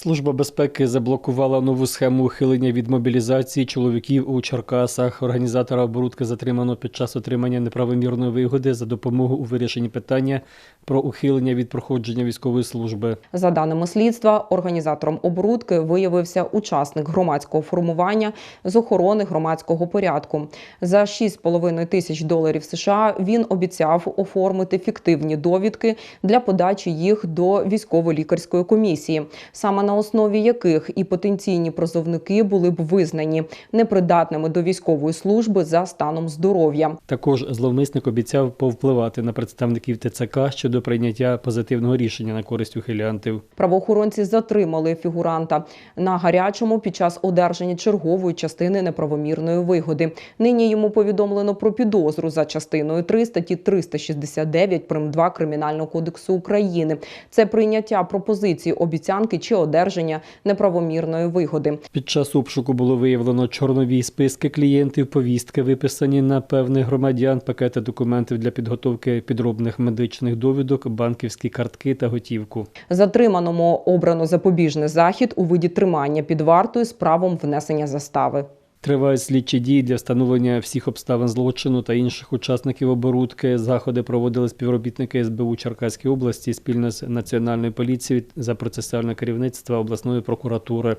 Служба безпеки заблокувала нову схему ухилення від мобілізації чоловіків у Черкасах. Організатора оборудки затримано під час отримання неправомірної вигоди за допомогу у вирішенні питання про ухилення від проходження військової служби. За даними слідства, організатором оборудки виявився учасник громадського формування з охорони громадського порядку. За 6,5 тисяч доларів США він обіцяв оформити фіктивні довідки для подачі їх до військово-лікарської комісії, саме на основі яких і потенційні призовники були б визнані непридатними до військової служби за станом здоров'я. Також зловмисник обіцяв повпливати на представників ТЦК щодо прийняття позитивного рішення на користь ухилянтів. Правоохоронці затримали фігуранта на гарячому під час одержання чергової частини неправомірної вигоди. Нині йому повідомлено про підозру за частиною 3 статті 369 прим. 2 Кримінального кодексу України. Це прийняття пропозиції обіцянки чи одержання неправомірної вигоди. Під час обшуку було виявлено чорнові списки клієнтів, повістки, виписані на певних громадян, пакети документів для підготовки підробних медичних довідок, банківські картки та готівку. Затриманому обрано запобіжний захід у виді тримання під вартою з правом внесення застави. Тривають слідчі дії для встановлення всіх обставин злочину та інших учасників оборудки. Заходи проводили співробітники СБУ Черкаської області спільно з Національною поліцією за процесуальне керівництво обласної прокуратури.